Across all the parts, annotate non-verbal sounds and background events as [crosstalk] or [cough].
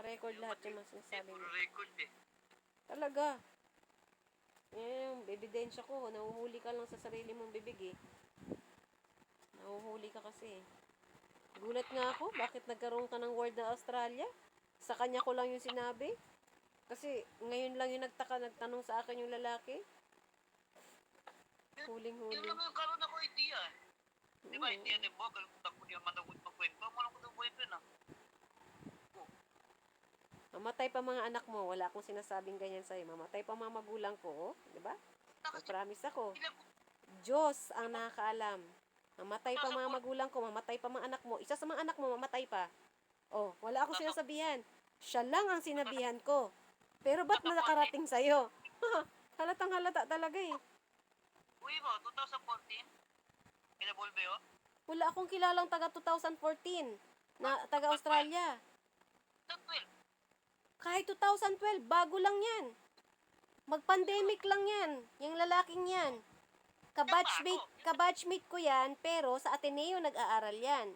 Naka-record lahat yung mo. Puro record eh. Talaga. Yan yung ebidensya ko. Nahuhuli ka lang sa sarili mong bibig eh. Nahuhuli ka kasi. Gulat nga ako. Bakit nagkaroon ka ng word na Australia? Sa kanya ko lang yung sinabi. Kasi ngayon lang yung nagtaka, nagtanong sa akin yung lalaki. Huling-huli. Yun lang yung karoon ako idea eh. Di ba, idea din mo, ganun kung ako niya managot magkwento. Wala ko ng kwento na. Mamatay pa mga anak mo. Wala akong sinasabing ganyan sa'yo. Mamatay pa mga magulang ko. Oh. Di ba? Promise ako. Diyos ang nakakaalam. Mamatay pa mga magulang ko, mamatay pa mga anak mo. Isa sa mga anak mo, mamatay pa. Oh, wala akong sinasabihan. Siya lang ang sinabihan ko. Pero ba't na nakarating sa'yo? [laughs] Halatang halata talaga eh. Uy mo, 2014? Pinabolbe oh. Wala akong kilalang taga 2014 na taga Australia. 2012. Kahit 2012, bago lang yan. Mag-pandemic lang yan. Yung lalaking yan. Kabatchmate, kabatchmate ko yan, pero sa Ateneo nag-aaral yan.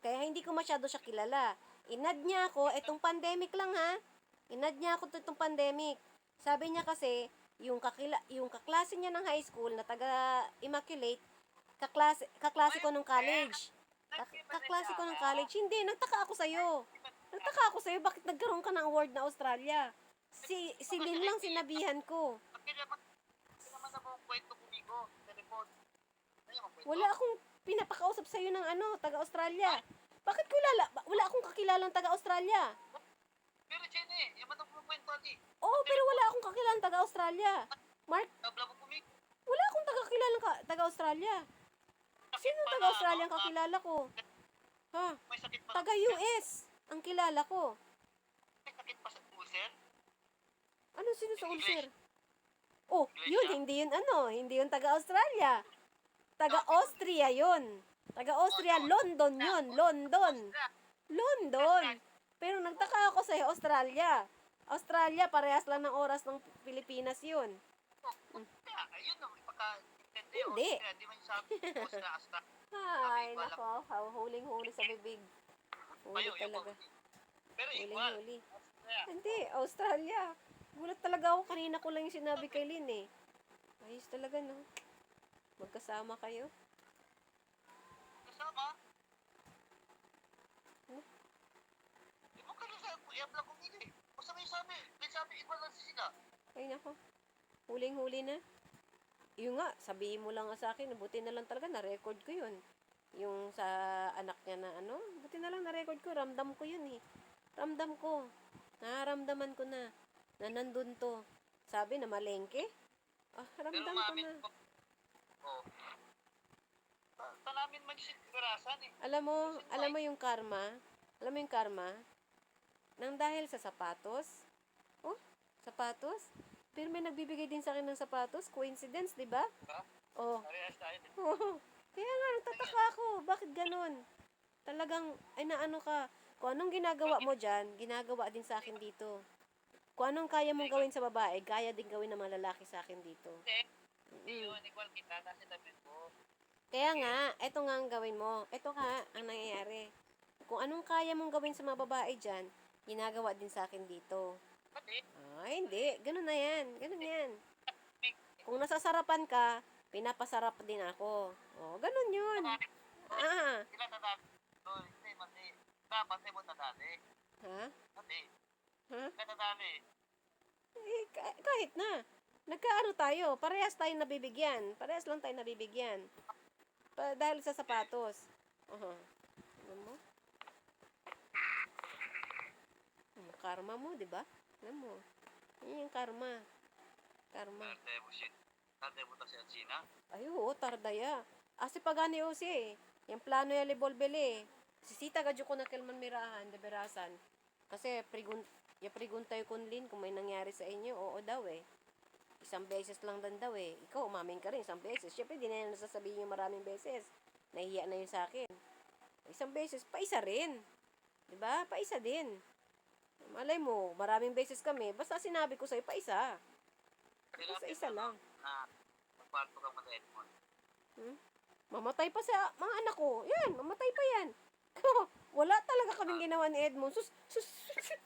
Kaya hindi ko masyado siya kilala. Inad niya ako, etong pandemic lang ha. Inad niya ako to itong pandemic. Sabi niya kasi, yung, kakila, yung kaklase niya ng high school na taga Immaculate, kaklase, kaklase ko nung college. Kak- kaklase ko ng college. Hindi, nagtaka ako sa'yo. Nagtaka ako sa'yo, bakit nagkaroon ka ng award na Australia? Si, si Lin lang sinabihan ko. Na kwento kumigo. Wala akong pinapakausap sa'yo ng ano, taga-Australia. Bakit ko lala? Wala akong kakilalang taga-Australia. Pero Jenny, yung matang kwento ni. Oo, pero wala akong kakilalang taga-Australia. Mark, Tabla mo kumigo. wala akong taga-kilalang ka- taga-Australia. Sino ang taga-Australia ang kakilala ko? Ha? Taga-US ang kilala ko. May sakit pa sa ulcer. Ano sino sa ulcer? Oh, yun, hindi yun ano, hindi yun taga-Australia. Taga-Austria yun. Taga-Austria, London yun, London. London. Pero nagtaka ako sa Australia. Australia, parehas lang ng oras ng Pilipinas yun. Ayun intindi oh. Hindi. Kaya di man [laughs] sabi hasta. Ay, nako, huling-huli sa bibig. Huli yung talaga. Pero igual. Huling-huli. Kaya, Hindi, Australia. Gulat talaga ako. Kanina ko lang yung sinabi kay Lynn eh. Ayos talaga, no? Magkasama kayo. kasama. Ano? Di mo ka sa i-apply ko nila eh. Basta may sabi, may sabi iba lang sila. Ay, nako. Huling-huli na. Yung nga, sabihin mo lang nga sa akin, buti na lang talaga, na-record ko yun. Yung sa anak niya na ano, buti na lang na-record ko, ramdam ko yun eh. Ramdam ko. Nararamdaman ko na, na nandun to. Sabi na malengke. Ah, ramdam ko na. Oh. Ta- Tanamin man si Karasan eh. Alam mo, alam mo yung karma? Alam mo yung karma? Nang dahil sa sapatos? Oh, sapatos? Pero may nagbibigay din sa akin ng sapatos. Coincidence, di ba? Ha? Oh. Parehas tayo. Oo. [laughs] Kaya nga, nagtataka ako. Bakit ganun? Talagang, ay naano ka. Kung anong ginagawa mo dyan, ginagawa din sa akin dito. Kung anong kaya mong gawin sa babae, kaya din gawin ng mga lalaki sa akin dito. Hindi. Hindi yun, igual kita. Nasa tabi ko. Kaya nga, eto nga ang gawin mo. Eto nga ang nangyayari. Kung anong kaya mong gawin sa mga babae dyan, ginagawa din sa akin dito. Pati, Ah, hindi. Ganun na yan. Ganun yan. [laughs] Kung nasasarapan ka, pinapasarap din ako. Oh, ganun yun. Ah, sila mati. Dapat mo tadali. ha? Mati. Ha? Sila tadali. Eh, ka- kahit na. Nagkaano tayo, parehas tayo nabibigyan. Parehas lang tayo nabibigyan. Pa- dahil sa sapatos. Aha. Alam mo? Hmm, karma mo, di ba? Alam mo. Yan yung karma. Karma. Tarte mo siya. Tarte mo ta si Atsina. Ay, oo, tardaya. Asi pagani o si eh. Yung plano yung libolbele eh. Sisita gadyo ko na kilman mirahan, de berasan. Kasi pregun ya preguntay kun lin kung may nangyari sa inyo, oo daw eh. Isang beses lang dan daw eh. Ikaw, umamin ka rin isang beses. Siyempre, di na yan nasasabihin yung maraming beses. Nahihiya na yun sa akin. Isang beses, pa isa rin. 'Di ba? Pa isa din. Malay mo, maraming beses kami. Basta sinabi ko sa'yo, pa isa. Isa, isa lang. Na, magparto ka mo sa. Hmm? Mamatay pa sa mga anak ko. Yan, mamatay pa yan. [laughs] Wala talaga kaming ah. ginawa ni Edmond. Sus, sus, sus,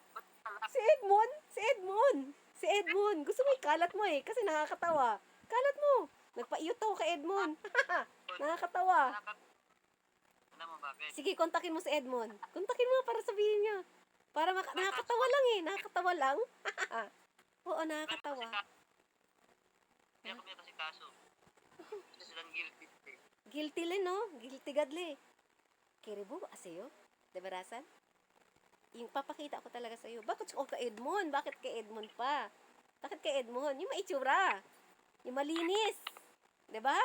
Si Edmond? Si Edmond? Si Edmond. Gusto mo ikalat mo eh, kasi nakakatawa. Kalat mo. Nagpaiyot ako kay Edmond. [laughs] nakakatawa. Sige, kontakin mo si Edmond. Kontakin mo para sabihin niya. Para maka- nakakatawa lang eh. Nakakatawa lang. [laughs] Ah. Oo, nakakatawa. Hindi ako kasi kaso. Kasi silang guilty. Guilty le, no? Guilty gadle. Kiribo, asayo? Diba, Rasan? Yung papakita ko talaga sa'yo. Bakit ko kay Edmond? Bakit kay Edmond pa? Bakit kay Edmond? Yung maitsura. Yung malinis. Diba?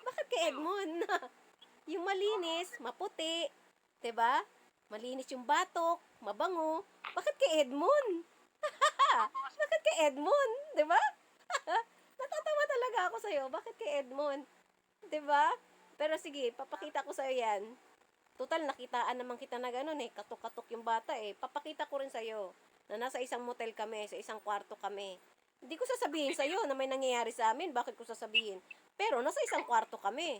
Bakit kay Edmond? [laughs] yung malinis, maputi. Diba? Malinis yung batok, mabango. Bakit kay Edmond? [laughs] Bakit kay Edmond? Diba? [laughs] Natatawa talaga ako sa'yo. Bakit kay Edmond? ba? Pero sige, papakita ko sa'yo yan. Total, nakitaan naman kita na gano'n eh. Katok-katok yung bata eh. Papakita ko rin sa'yo na nasa isang motel kami, sa isang kwarto kami. Hindi ko sasabihin sa'yo na may nangyayari sa amin. Bakit ko sasabihin? Pero nasa isang kwarto kami.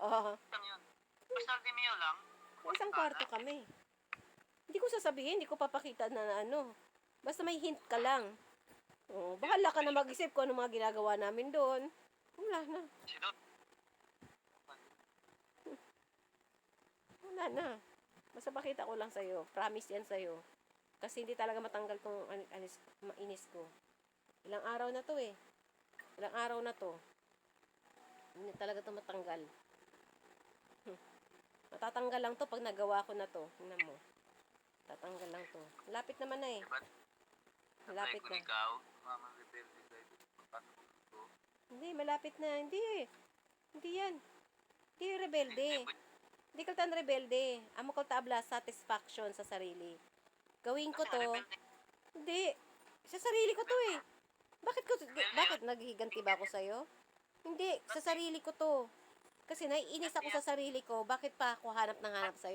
Oh, Lang. Basta Vimeo lang. sa isang kwarto kami. Hindi ko sasabihin, hindi ko papakita na, na ano. Basta may hint ka lang. Oh, bahala ka na mag-isip kung ano mga ginagawa namin doon. Wala na. Sino? Wala na. Basta pakita ko lang sa'yo. Promise yan sa'yo. Kasi hindi talaga matanggal tong an- anis, mainis ko. Ilang araw na to eh. Ilang araw na to. Hindi talaga to matanggal. Hmm. Matatanggal lang to pag nagawa ko na to. Tingnan mo. Tatanggal lang to. Lapit naman na eh. Diba? Malapit na. Hindi, malapit na. Hindi eh. Hindi yan. Hindi rebelde. Hindi ka tan rebelde. Amo ko tabla satisfaction sa sarili. Gawin ko to. Hindi. Sa sarili ko to eh. Bakit ko bakit naghihiganti ba ako sa Hindi, sa sarili ko to. Kasi naiinis ako sa sarili ko, bakit pa ako hanap ng hanap sa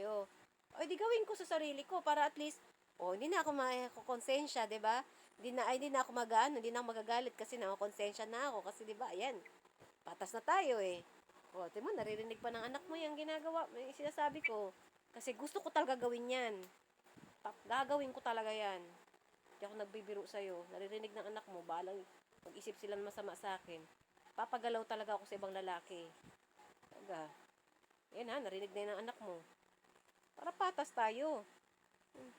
O di gawin ko sa sarili ko para at least oh, hindi na ako makakonsensya, 'di ba? Hindi na ay hindi na ako magano, hindi na ako magagalit kasi nakakonsensya na ako kasi 'di ba? Ayan. Patas na tayo eh. O, di mo, naririnig pa ng anak mo yung ginagawa, yung sinasabi ko. Kasi gusto ko talaga gawin yan. Gagawin ko talaga yan. Hindi ako nagbibiro sa'yo. Naririnig ng anak mo, balang mag-isip sila ng masama sa akin. Papagalaw talaga ako sa ibang lalaki. Talaga. Yan ha, narinig na yun ng anak mo. Para patas tayo. Hmm.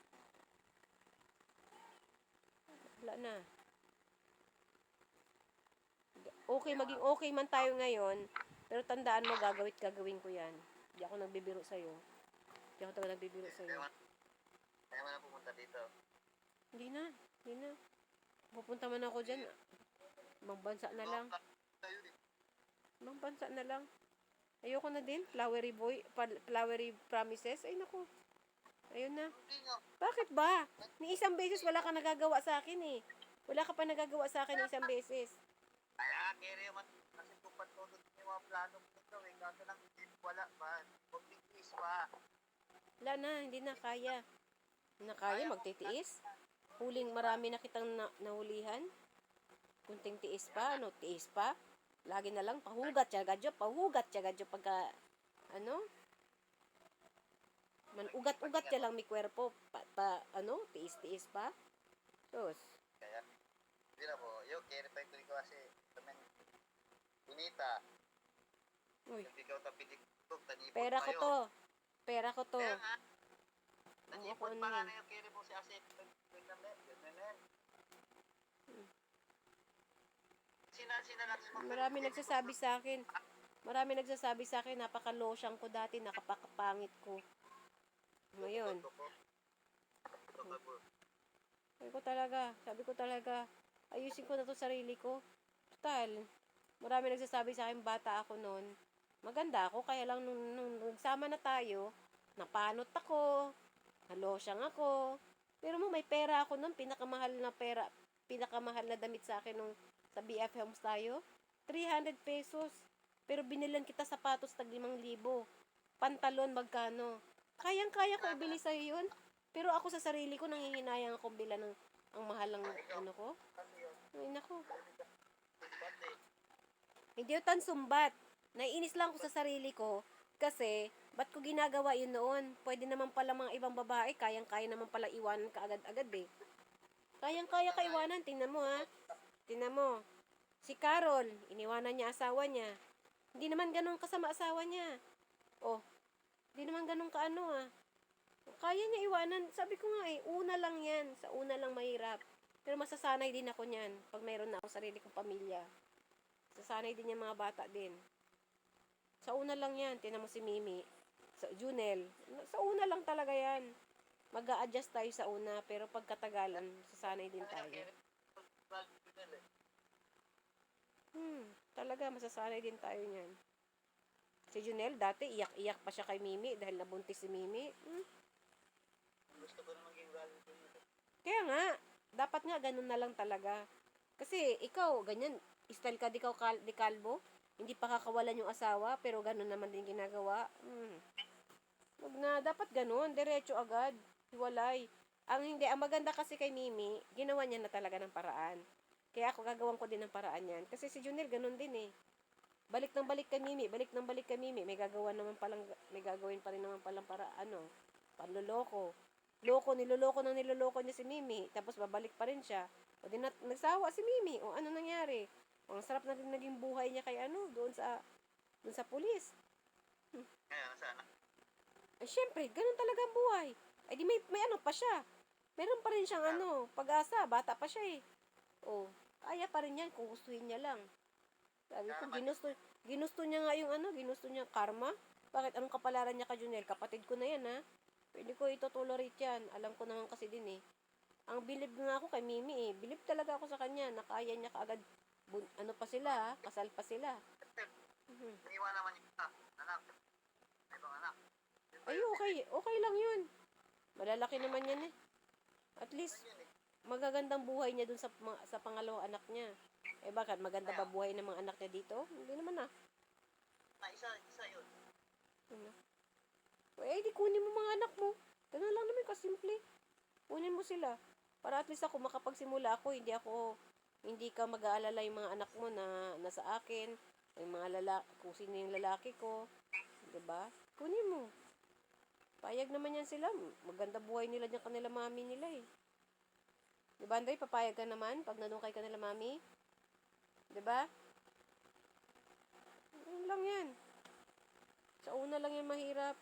Wala na. Okay, maging okay man tayo ngayon, pero tandaan mo, gagawit gagawin ko yan. Hindi ako nagbibiro sa'yo. Hindi ako talaga nagbibiro sa'yo. Kaya man na pumunta dito. Hindi na, hindi na. Pupunta man ako dyan. Ibang bansa na lang. Ibang bansa na lang. Ayoko na din. Flowery boy, flowery promises. Ay, naku. Ayun na. Bakit ba? Ni isang beses wala ka nagagawa sa akin eh. Wala ka pa nagagawa sa akin ni isang beses. Kaya, kere man. Kasi tupat ko doon yung mga plano mo ito eh. Kaso lang, hindi wala pa. Huwag tigis pa. Wala na, hindi na kaya. Hindi na kaya, magtitiis. Huling marami na kitang na- nahulihan. Kunting tiis pa, ano, tiis pa. Lagi na lang, pahugat siya gadyo, pahugat siya gadyo pagka, ano, man ugat-ugat siya lang mi kwerpo, pa, pa, ano, tiis-tiis pa. Sus, Kaya, hindi na po. Yo, pa ito ko kasi. Tamen, bonita. Uy, ikaw tapilik ko, tanipot pera ko to. Pera ko to. Kaya nga. Ano pa nga na yung kere mo si. Ganun Sina, sina lang Marami nagsasabi sa akin. Marami nagsasabi sa akin, napaka-losyang ko dati, nakapakapangit ko. Ngayon, sabi ko talaga, sabi ko talaga, ayusin ko na to sarili ko. Total, marami nagsasabi sa akin, bata ako noon. Maganda ako, kaya lang nung, nung nagsama na tayo, napanot ako, nalosyang ako. Pero mo, may pera ako noon, pinakamahal na pera, pinakamahal na damit sa akin nung sa BF Homes tayo. 300 pesos. Pero binilan kita sapatos tag 5,000. Pantalon magkano? Kayang-kaya ko ibili sa'yo yun. Pero ako sa sarili ko, nangihinayang ako bila ng ang mahal ng ano ko. Ay, nako. Hindi yun tan sumbat. Naiinis lang ako sa sarili ko kasi ba't ko ginagawa yun noon? Pwede naman pala mga ibang babae, kayang-kaya naman pala iwanan ka agad-agad eh. Kayang-kaya ka iwanan, tingnan mo ha. Tingnan mo. Si Carol, iniwanan niya asawa niya. Hindi naman ganun kasama asawa niya. Oh, hindi naman ganun kaano ah. Kaya niya iwanan. Sabi ko nga eh, una lang yan. Sa una lang mahirap. Pero masasanay din ako niyan pag mayroon na ako sarili kong pamilya. Sasanay din yung mga bata din. Sa una lang yan. Tinan mo si Mimi. Sa Junel. Sa una lang talaga yan. mag adjust tayo sa una. Pero pagkatagalan, sasanay din tayo. Hmm, talaga masasanay din tayo niyan. Si Junel, dati iyak-iyak pa siya kay Mimi dahil nabuntis si Mimi. Hmm. Gusto ko na maging Kaya nga, dapat nga ganun na lang talaga. Kasi ikaw, ganyan, style ka di, ka, di kalbo, hindi pa kakawalan yung asawa, pero ganun naman din ginagawa. Hmm. Wag na, dapat ganun, diretso agad, hiwalay. Ang hindi, ang maganda kasi kay Mimi, ginawa niya na talaga ng paraan. Kaya ako gagawan ko din ng paraan yan. Kasi si Junel, ganun din eh. Balik ng balik kay Mimi, balik ng balik kay Mimi, may gagawa naman palang, may gagawin pa rin naman palang para, ano, panloloko. Loko, niloloko ng niloloko niya si Mimi, tapos babalik pa rin siya. O di nagsawa si Mimi, o ano nangyari? Ang sarap na rin naging buhay niya kay ano, doon sa, doon sa pulis. Ngayon, sana. Ay, syempre, ganun talaga ang buhay. Ay, di may, may ano pa siya. Meron pa rin siyang ano, pag-asa, bata pa siya eh. O, kaya pa rin yan kung gustuhin niya lang. Sabi ko, ginusto, ginusto niya nga yung ano, ginusto niya karma. Bakit anong kapalaran niya ka, Junel? Kapatid ko na yan, ha? Pwede ko ito tolerate yan. Alam ko naman kasi din eh. Ang bilib nga ako kay Mimi eh. Bilib talaga ako sa kanya. Nakaya niya kaagad. Bun, ano pa sila ha? Kasal pa sila. Mhm. Iniwan naman yung ah, anak. May ibang anak. Ay, okay. Okay lang yun. Malalaki naman yan eh. At least, eh. magagandang buhay niya dun sa, sa pangalawang anak niya. Eh bakit? Maganda ba buhay ng mga anak niya dito? Hindi naman ah. Na, isa, isa yun. Ano? Eh, di kunin mo mga anak mo. Ganun lang naman kasimple. Kunin mo sila. Para at least ako makapagsimula ako, hindi ako, hindi ka mag-aalala yung mga anak mo na nasa akin, yung mga lalaki, kung sino yung lalaki ko. 'Di ba? Kunin mo. Payag naman yan sila. Maganda buhay nila diyan kanila mami nila eh. 'Di ba, Anday? Papayag ka naman pag nanong kay kanila mami? 'Di ba? Yun lang yan. Sa una lang yan mahirap.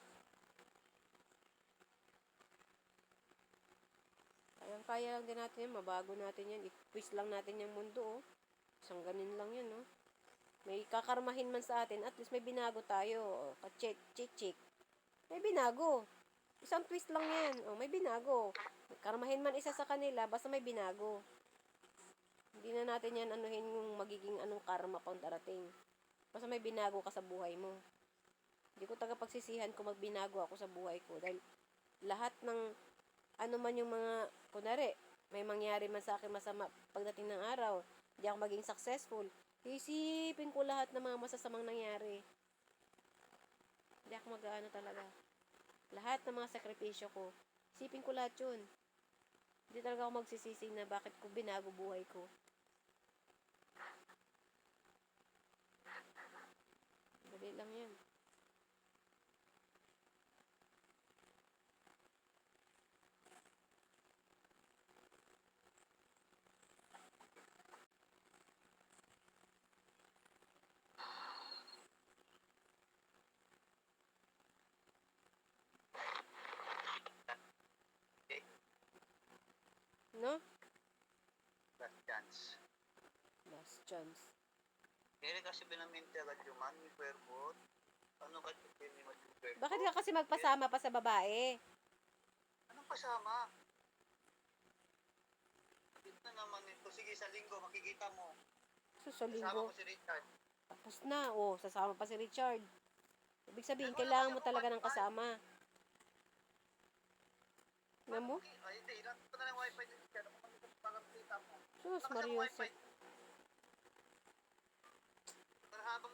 Kayang kaya lang din natin yan. Mabago natin yan. I-twist lang natin yung mundo, oh. Isang ganin lang yan, oh. May kakarmahin man sa atin, at least may binago tayo. Oh. Kachik, chik, chik. May binago. Isang twist lang yan. Oh, may binago. Karmahin man isa sa kanila, basta may binago. Hindi na natin yan anuhin yung magiging anong karma pang darating. Basta may binago ka sa buhay mo. Hindi ko taga pagsisihan kung magbinago ako sa buhay ko. Dahil lahat ng ano man yung mga, kunwari, may mangyari man sa akin masama pagdating ng araw, hindi ako maging successful, isipin ko lahat ng mga masasamang nangyari. Hindi ako mag-ano talaga. Lahat ng mga sakripisyo ko, isipin ko lahat yun. Hindi talaga ako magsisisi na bakit ko binago buhay ko. Dali lang yan. No? Last chance. Last chance. Kaya kasi binaminti agad yung man, may cuerpo. Ano ka yung cuerpo? Bakit ka kasi magpasama pa sa babae? Anong kasama? Ito naman ito. Sige, sa linggo, makikita mo. So, sa Kasama linggo. ko si Richard. Tapos na, oh, sasama pa si Richard. Ibig sabihin, kailangan mo talaga ng kasama. Tingnan mo? Ay, hindi. Ilan ko na lang wifi ni Richard. Ako makikita mo parang ang wifi? Pero habang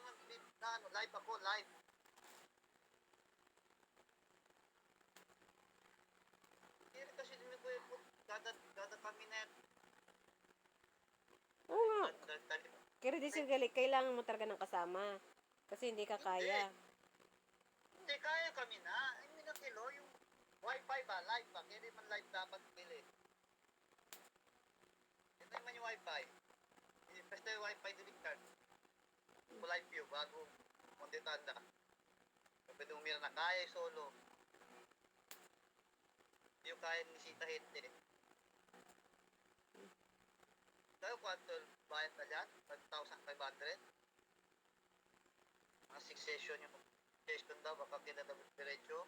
na, ano, live ako, live. Hindi kasi din ko yung dada, dada kami net. Oo nga. Kaya di Gali, kailangan mo talaga ng kasama. Kasi hindi ka kaya. Hindi, kaya kami na. Hindi na kilo, yung wifi ba, live ba? Kaya man live dapat bili. Wifi. Pa dito yung wifi delete card. Full live view, bago Monte Tanda. Pwede umira na kaya solo. Hindi yung kaya ni Sita Hente. Kaya kwanto bayad na dyan? 5,500? Mga 6 session yung session daw, baka kinadabot diretso.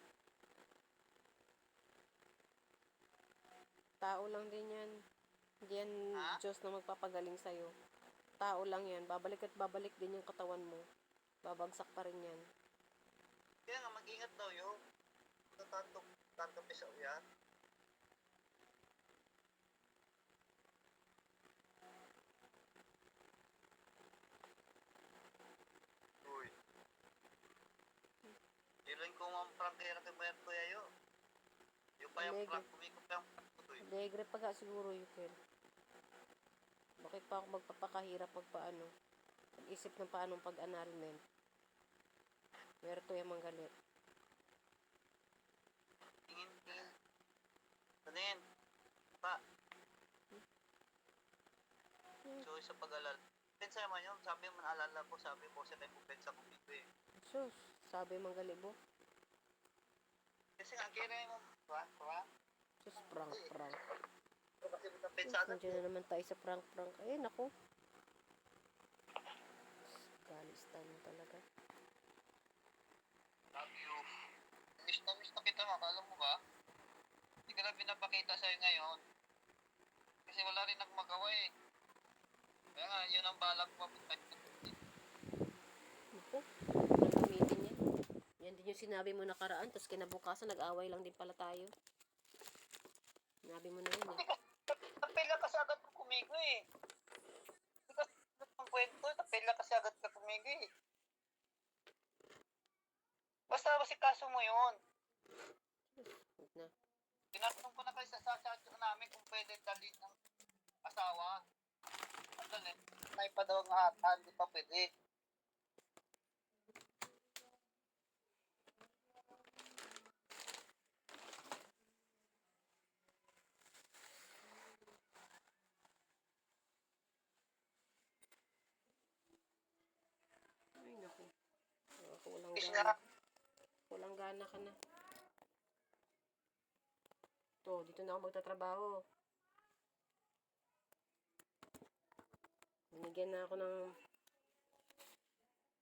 Tao lang din yan. Hindi yan Ha? Diyos na magpapagaling sa'yo. Tao lang yan. Babalik at babalik din yung katawan mo. Babagsak pa rin yan. Kaya nga, mag-ingat daw yun. Ito tanto, tanto piso yan. Uy. Ilan ko mga prank kaya natin bayad ko yayo. Yung pa yung prank, kumikot yung prank ko to eh. Alegre pa nga siguro, Yukel. Bakit pa ako magpapakahirap magpaano? Pag-isip ng paanong pag-annulment. Meron to yung manggalit. Tingin, tingin. Tingin. Pa. Hmm. So, sa pag-alala. Pensa naman yun, sabi mo, naalala ko, sabi ko, sa tayo pensa ko dito eh. Sus, sabi manggalibo. Kasi nga, kaya mo, prank, prank. Sus, prank, prank. Nandiyan na naman tayo sa prank, prank. Ayun, ako. Galistan mo talaga. Love you. Miss na miss na kita, makala mo ba? Hindi ka na pinapakita sa'yo ngayon. Kasi wala rin akong magawa eh. Kaya nga, yun ang balak ko. Naku, gagamitin yan. Yan din yung sinabi mo nakaraan, tapos kinabukasan nag-away lang din pala tayo. Sinabi mo na yun eh. Tapila kasi agad ka kumigo eh. Hindi ka ang kwento, tapila kasi agad ka kumigo eh. Basta kasi kaso mo yun. Tinatanong ko na kayo sa sasatyo namin kung pwede dalhin ng asawa. Ang dalhin. May pa daw ang ata, hindi pa pwede. Ay, naku. Kasi gana. Walang gana ka na. To, dito na ako magtatrabaho. Binigyan na ako ng...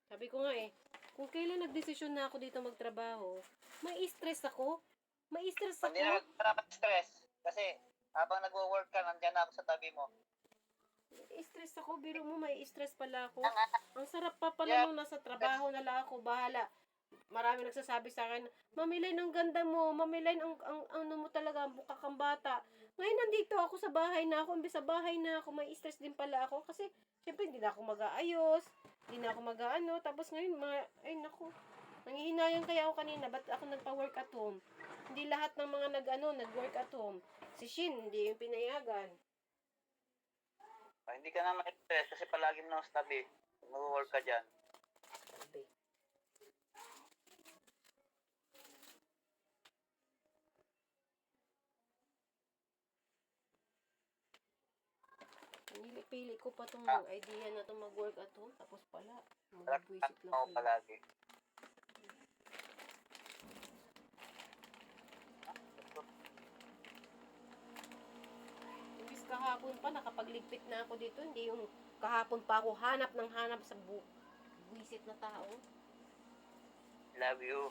Sabi ko nga eh, kung kailan nagdesisyon na ako dito magtrabaho, may stress ako. May stress ako. hindi na stress. Kasi habang nagwo-work ka, nandyan na ako sa tabi mo. Stress ako, biro mo, may stress pala ako. Ang sarap pa pala Yeah. nung nasa trabaho na lang ako, bahala. Marami nagsasabi sa akin, mamilay ng ganda mo, mamilay ng ang, ang, ano mo talaga, mukha kang bata. Ngayon nandito ako sa bahay na ako, imbes sa bahay na ako, may stress din pala ako. Kasi, syempre, hindi na ako mag-aayos, hindi na ako mag-ano, tapos ngayon, mga, ay naku, nangihinayang kaya ako kanina, ba't ako nagpa-work at home? Hindi lahat ng mga nag-ano, nag-work at home. Si Shin, hindi yung pinayagan. Ah, hindi ka na ma-stress kasi palagi mo na sa tabi. Nag-work ka dyan. Sabi. Pinili-pili ko pa itong idea na itong mag-work at home. Tapos pala, mag-visit lang ako pala. palagi. Imbis kahapon pa, nakapagligpit na ako dito. Hindi yung kahapon pa ako hanap ng hanap sa bu visit na tao. Love you.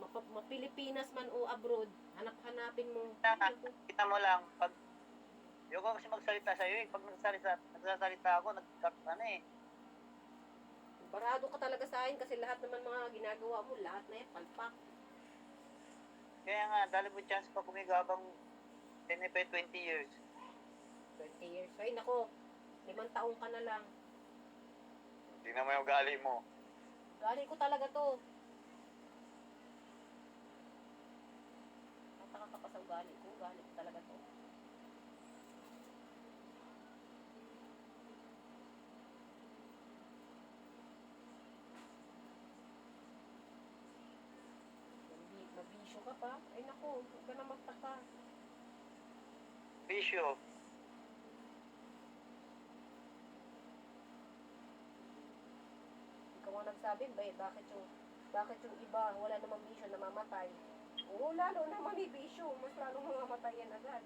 Mapa- Mapilipinas man o abroad, hanap-hanapin mo. Nga, kita mo lang, pag Ayoko kasi magsalita sa'yo eh. Pag nagsasalita, nagsasalita ako, nagkat, ano eh. Barado ka talaga sa akin kasi lahat naman mga ginagawa mo, lahat na yan, palpak. Kaya nga, dali mo chance pa kumigo habang 10 pa 20 years. 20 years. Ay, nako, limang taong ka na lang. Tingnan mo yung gali mo. Galing ko talaga to. Tataka ka pa sa ugali ko. Galing ko talaga to. Huwag ka na magtaka. Bisyo. Ikaw ang nagsabi, bay, eh? bakit yung, bakit yung iba wala namang bisyo namamatay? Oo, lalo na may bisyo. Mas lalo mamamatay yan agad.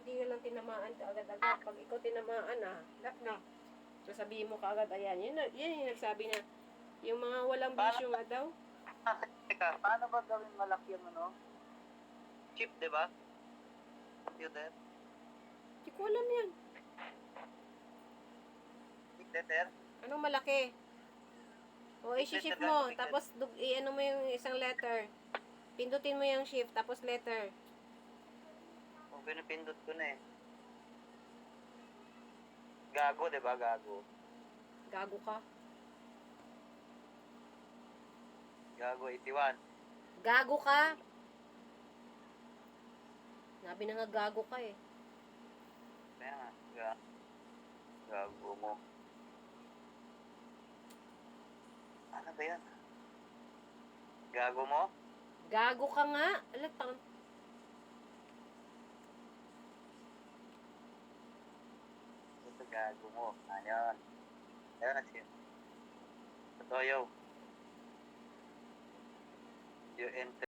Hindi ka lang tinamaan agad-agad. Pag ikaw tinamaan ah, lak na. Sasabihin mo kaagad, ayan. Yun, yun yung nagsabi na, yung mga walang bisyo nga daw. Teka, paano ba gawin malaki ang ano? Chip, di ba? Computer? hindi ko alam yan. Dictator? Anong malaki? O, i-shift mo, tapos dug, i-ano mo yung isang letter. Pindutin mo yung shift, tapos letter. Kung pinipindot ko na eh. Gago, di ba? Gago. Gago ka. Gago, 81. Gago ka. Nabi na nga gago ka eh. Kaya nga, ga gago mo. Ano ba yan? Gago mo? Gago ka nga. Alat, tang... Ito gago mo. Ayan. Ayan na siya. Totoo yun. You enter